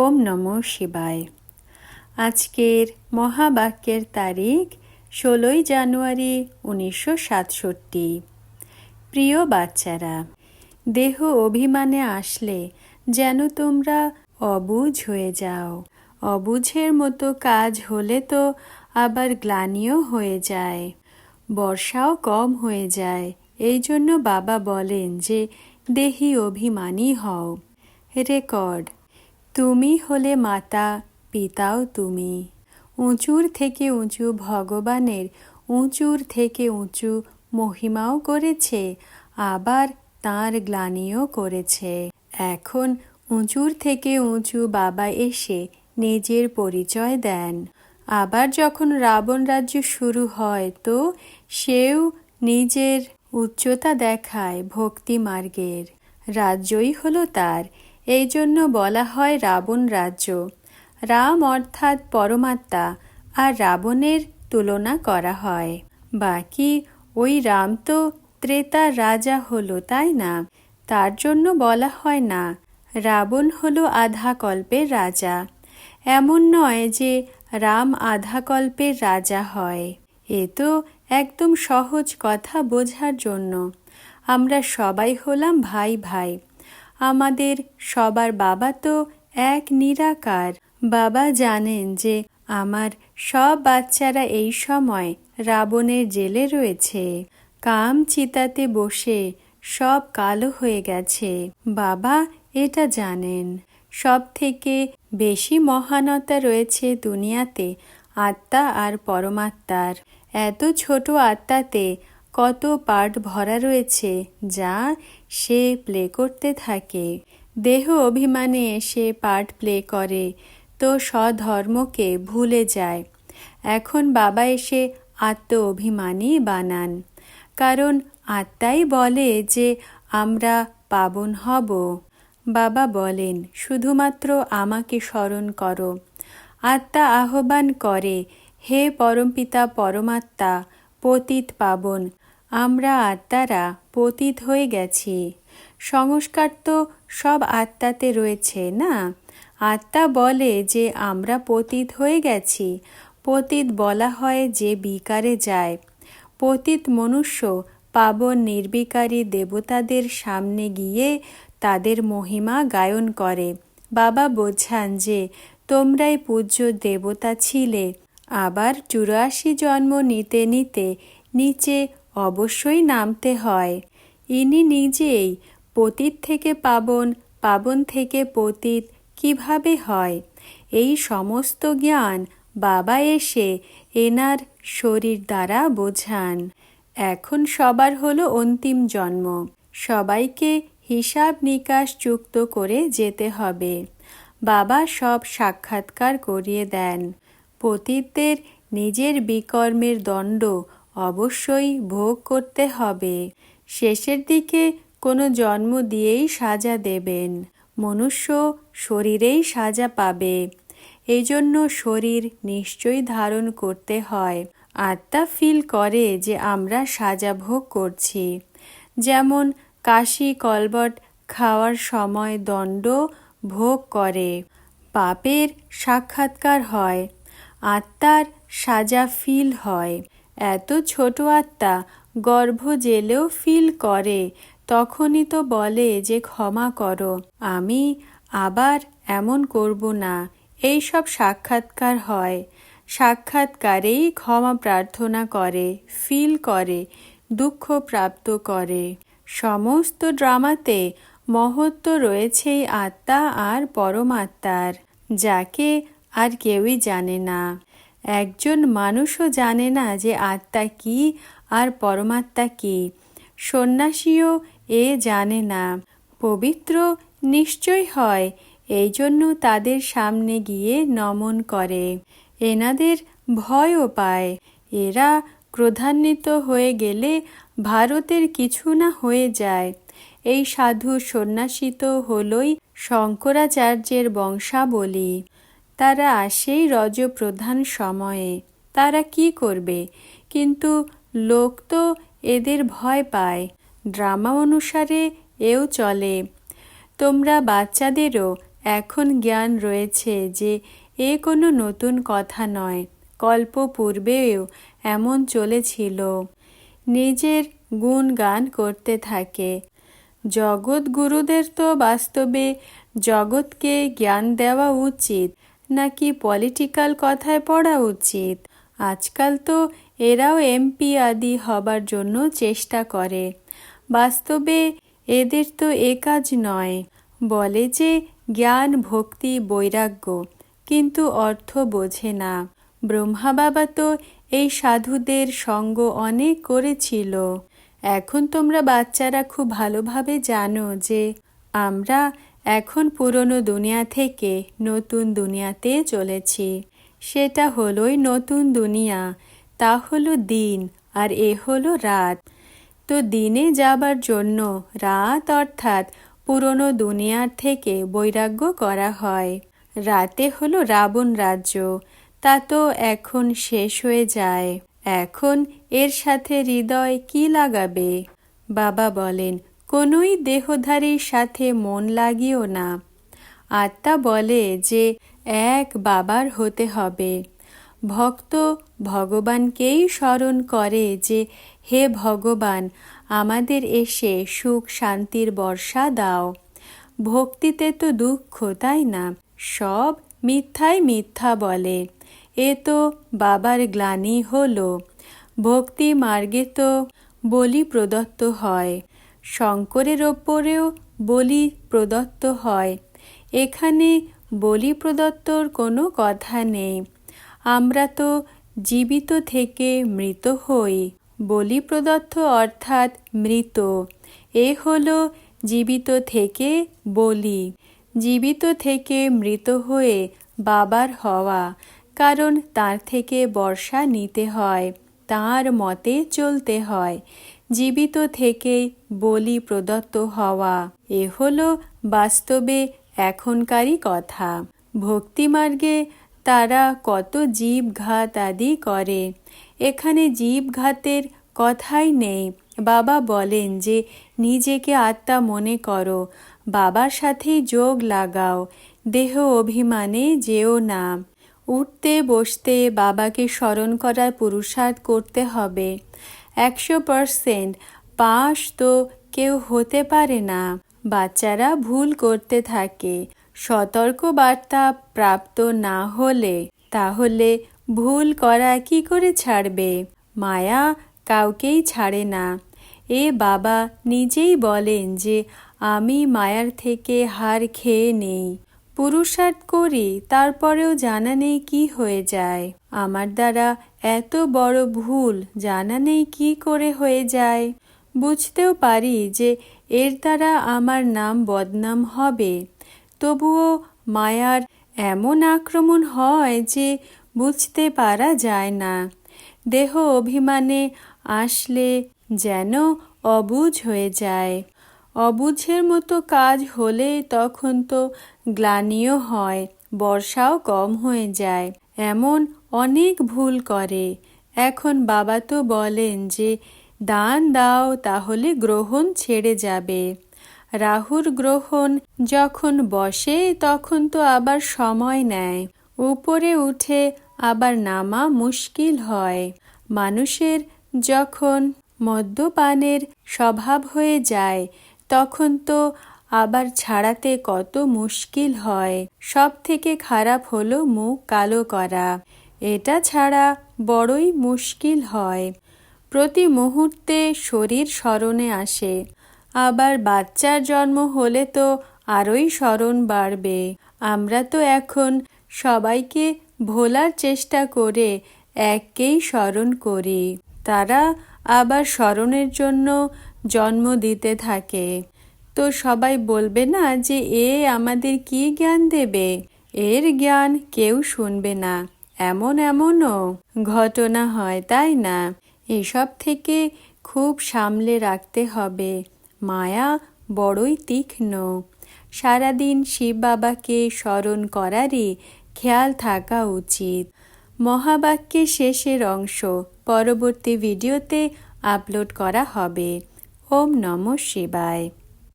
ওম নম শিবায়। আজকের মহাবাক্যের তারিখ ষোলোই জানুয়ারি উনিশশো সাতষট্টি। প্রিয় বাচ্চারা, দেহ অভিমানে আসলে যেন তোমরা অবুঝ হয়ে যাও। অবুঝের মতো কাজ হলে তো আবার গ্লানিও হয়ে যায়, বর্ষাও কম হয়ে যায়। এই জন্য বাবা বলেন যে, দেহি অভিমানী হও। রেকর্ড তুমি হলে মাতা, পিতাও তুমি। উঁচুর থেকে উঁচু ভগবানের, উঁচুর থেকে উঁচু মহিমাও করেছে, আবার তাঁর গ্লানিও করেছে। এখন উঁচুর থেকে উঁচু বাবা এসে নিজের পরিচয় দেন। আবার যখন রাবণ রাজ্য শুরু হয়, তো সেও নিজের উচ্চতা দেখায় ভক্তি মার্গের। রাজ্যই হলো তার। এই জন্য বলা হয় রাবণ রাজ্য। রাম অর্থাৎ পরমাত্মা, আর রাবণের তুলনা করা হয়। বাকি ওই রাম তো ত্রেতার রাজা হলো, তাই না? তার জন্য বলা হয় না, রাবণ হলো আধা কল্পের রাজা। এমন নয় যে রাম আধা কল্পের রাজা হয়। এ তো একদম সহজ কথা বোঝার জন্য। আমরা সবাই হলাম ভাই ভাই। আমাদের সবার বাবা তো এক নিরাকার। বাবা জানেন যে আমার সব বাচ্চারা এই সময় রাবণের জেলে রয়েছে। কাম চিতাতে বসে সব কালো হয়ে গেছে। বাবা এটা জানেন। সব থেকে বেশি মহানতা রয়েছে দুনিয়াতে আত্মা আর পরমাত্মার। এত ছোট আত্মাতে কত পার্ট ভরা রয়েছে যা সে প্লে করতে থাকে। দেহ অভিমানে এসে পার্ট প্লে করে, তো স্বধর্মকে ভুলে যায়। এখন বাবা এসে আত্ম অভিমানী বানান। কারণ আত্মাই বলে যে আমরা পাবন হব। বাবা বলেন, শুধুমাত্র আমাকে স্মরণ করো। আত্মা আহ্বান করে, হে পরমপিতা, পরমাত্মা, পতিত পাবন আমরা আত্মারা পতিত হয়ে গেছি। সংস্কার তো সব আত্মাতে রয়েছে, না? আত্মা বলে যে আমরা পতিত হয়ে গেছি। পতিত বলা হয় যে বিকারে যায়। পতিত মনুষ্য পাবন নির্বিকারী দেবতাদের সামনে গিয়ে তাদের মহিমা গায়ন করে। বাবা বোঝান যে তোমরাই পূজ্য দেবতা ছিলে। আবার চুরাশি জন্ম নিতে নিতে নিচে অবশ্যই নামতে হয়। ইনি নিজেই পতিত থেকে পাবন পাবন থেকে পতিত কীভাবে হয়? এই সমস্ত জ্ঞান বাবা এসে এনার শরীর দ্বারা বোঝান। এখন সবার হলো অন্তিম জন্ম। সবাইকে হিসাব নিকাশ যুক্ত করে যেতে হবে। বাবা সব সাক্ষাৎকার করিয়ে দেন। পতিতদের নিজের বিকর্মের দণ্ড অবশ্যই ভোগ করতে হবে। শেষের দিকে কোনো জন্ম দিয়েই সাজা দেবেন। মনুষ্য শরীরেই সাজা পাবে। এই জন্য শরীর নিশ্চয়ই ধারণ করতে হয়। আত্মা ফিল করে যে আমরা সাজা ভোগ করছি। যেমন কাশি, কলবট খাওয়ার সময় দণ্ড ভোগ করে। পাপের সাক্ষাৎকার হয়। আত্মার সাজা ফিল হয়। এত ছোট আত্মা গর্ভ জেলেও ফিল করে, তখনই তো বলে যে ক্ষমা করো। আমি আবার এমন করব না। এই সব সাক্ষাৎকার হয়। সাক্ষাৎকারেই ক্ষমা প্রার্থনা করে ফিল করে, দুঃখ প্রাপ্ত করে। সমস্ত ড্রামাতে মহত্ব রয়েছেই আত্মা আর পরমাত্মার যাকে আর কেউই জানে না। একজন মানুষও জানে না যে আত্মা কি আর পরমাত্মা কি। সন্ন্যাসীও এ জানে না। পবিত্র নিশ্চয় হয়, এই জন্য তাদের সামনে গিয়ে নমন করে। এনাদের ভয়ও পায়। এরা ক্রোধান্বিত হয়ে গেলে ভারতের কিছু না হয়ে যায়। এই সাধু সন্ন্যাসী তো হলই শঙ্করাচার্যের বংশাবলী। তারা আসেই রজপ্রধান সময়ে। তারা কি করবে? কিন্তু লোক তো এদের ভয় পায়। ড্রামা অনুসারে এও চলে। তোমরা বাচ্চাদেরও এখন জ্ঞান রয়েছে যে এ কোনো নতুন কথা নয়। কল্প পূর্বেও এমন চলেছিল। নিজের গুণ গান করতে থাকে। জগৎ গুরুদের তো বাস্তবে জগৎকে জ্ঞান দেওয়া উচিত। নাকি পলিটিক্যাল কথায় পড়া উচিত? আজকাল তো এরাও এমপি আদি হবার জন্য চেষ্টা করে। বাস্তবে এদের তো এ কাজ নয়। বলে যে জ্ঞান, ভক্তি, বৈরাগ্য, কিন্তু অর্থ বোঝে না। ব্রহ্মা বাবা তো এই সাধুদের সঙ্গ অনেক করেছিল। এখন তোমরা বাচ্চারা খুব ভালোভাবে জানো যে আমরা এখন পুরনো দুনিয়া থেকে নতুন দুনিয়াতে চলেছি। সেটা হলোই নতুন দুনিয়া। তা হলো দিন আর এ হলো রাত। তো দিনে যাবার জন্য রাত অর্থাৎ পুরনো দুনিয়ার থেকে বৈরাগ্য করা হয়। রাতে হলো রাবণ রাজ্য। তা তো এখন শেষ হয়ে যায়। এখন এর সাথে হৃদয় কি লাগাবে? বাবা বলেন কোনোই দেহধারীর সাথে মন লাগিও না। আত্মা বলে যে এক বাবার হতে হবে। ভক্ত ভগবানকেই স্মরণ করে যে, হে ভগবান, আমাদের এসে সুখ শান্তির বর্ষা দাও। ভক্তিতে তো দুঃখ, তাই না? সব মিথ্যাই মিথ্যা বলে। এ তো বাবার গ্লানি হলো। ভক্তি মার্গে তো বলি প্রদত্ত হয়। শঙ্করের ওপরেও বলি প্রদত্ত হয়। এখানে বলি প্রদত্তর কোনো কথা নেই। আমরা তো জীবিত থেকে মৃত হই। বলি প্রদত্ত অর্থাৎ মৃত। এ হলো জীবিত থেকে বলি। জীবিত থেকে মৃত হয়ে বাবার হওয়া, কারণ তার থেকে বর্ষা নিতে হয়, তার মতে চলতে হয়। জীবিত থেকে বলি প্রদত্ত হওয়া। এ হলো বাস্তবে এখনকারই কথা। ভক্তিমার্গে তারা কত জীবঘাত আদি করে। এখানে জীবঘাতের কথাই নেই। বাবা বলেন যে, নিজেকে আত্মা মনে করো, বাবার সাথেই যোগ লাগাও, দেহ অভিমানে যেও না। উঠতে বসতে বাবাকে স্মরণ করার পুরুষার্থ করতে হবে। একশো পারসেন্ট পাশ তো কেউ হতে পারে না। বাচ্চারা ভুল করতে থাকে। সতর্ক বার্তা প্রাপ্ত না হলে তাহলে ভুল করা কি করে ছাড়বে? মায়া কাউকেই ছাড়ে না। এ বাবা নিজেই বলেন যে, আমি মায়ার থেকে হার খেয়ে নেই। পুরুষার্থ করি, তারপরেও জানা নেই কি হয়ে যায়। আমার দ্বারা এত বড় ভুল, জানা নেই কি করে হয়ে যায়। বুঝতেও পারি যে এর দ্বারা আমার নাম বদনাম হবে। তবুও মায়ার এমন আক্রমণ হয় যে বুঝতে পারা যায় না। দেহ অভিমানে আসলে যেন অবুঝ হয়ে যায়। অবুঝের মতো কাজ হলে তখন তো গ্লানিও হয়, বর্ষাও কম হয়ে যায়। এমন অনেক ভুল করে। এখন বাবা তো বলেন যে, দান দাও তাহলে গ্রহণ ছেড়ে যাবে। রাহুর গ্রহণ যখন বসে, তখন তো আবার সময় নেয়। উপরে উঠে আবার নামা মুশকিল হয়। মানুষের যখন মদ্যপানের স্বভাব হয়ে যায় তখন তো আবার ছাড়াতে কত মুশকিল হয়। সব থেকে খারাপ হলো মুখ কালো করা। এটা ছাড়া বড়ই মুশকিল হয়। প্রতি মুহূর্তে শরীর স্মরণে আসে। আবার বাচ্চার জন্ম হলে তো আরোই স্মরণ বাড়বে। আমরা তো এখন সবাইকে ভোলার চেষ্টা করে এককেই স্মরণ করি। তারা আবার স্মরণের জন্য জন্ম দিতে থাকে। তো সবাই বলবে না যে, এ আমাদের কি জ্ঞান দেবে? এর জ্ঞান কেউ শুনবে না। এমন এমনও ঘটনা হয়, তাই না? এসব থেকে খুব সামলে রাখতে হবে। মায়া বড়ই তীক্ষ্ণ। সারাদিন শিব বাবাকে স্মরণ করারই খেয়াল থাকা উচিত। মহাবাক্যের শেষের অংশ পরবর্তী ভিডিওতে আপলোড করা হবে। ওম নম শিবায়